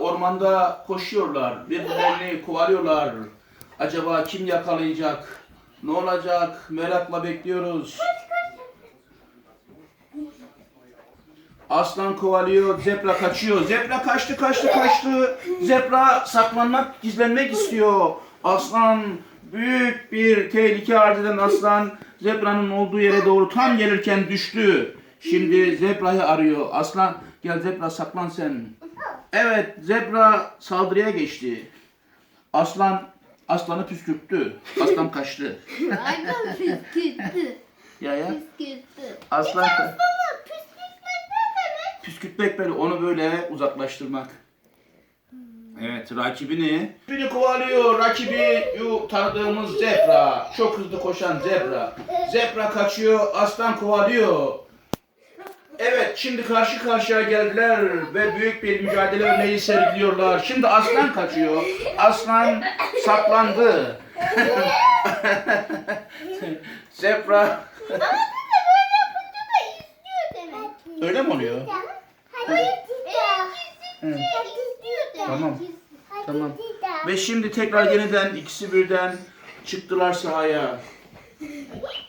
ormanda koşuyorlar. Birbirlerini kovalıyorlar. Acaba kim yakalayacak? Ne olacak? Merakla bekliyoruz. Aslan kovalıyor, zebra kaçıyor. Zebra kaçtı, kaçtı, kaçtı. Zebra saklanmak, gizlenmek istiyor. Aslan büyük bir tehlike arz eden aslan zebranın olduğu yere doğru tam gelirken düştü. Şimdi zebrayı arıyor. Aslan gel zebra saklan sen. Evet zebra saldırıya geçti. Aslan aslanı püskürttü. Aslan kaçtı. Aynen püskürttü. Ya ya Püskürttü. aslan Baba püskürtmek ne demek? püskürtmek böyle onu böyle uzaklaştırmak. Evet rakibini Rakibini kovalıyor rakibi yu tanıdığımız zebra çok hızlı koşan zebra zebra kaçıyor aslan kovalıyor Evet şimdi karşı karşıya geldiler ve büyük bir mücadele örneği sergiliyorlar. Şimdi aslan kaçıyor. Aslan saklandı. zebra Ama dede böyle yapınca da izliyor demek. öyle mi oluyor? İzliyor demek. Tamam. Tamam. Ve şimdi tekrar yeniden ikisi birden çıktılar sahaya.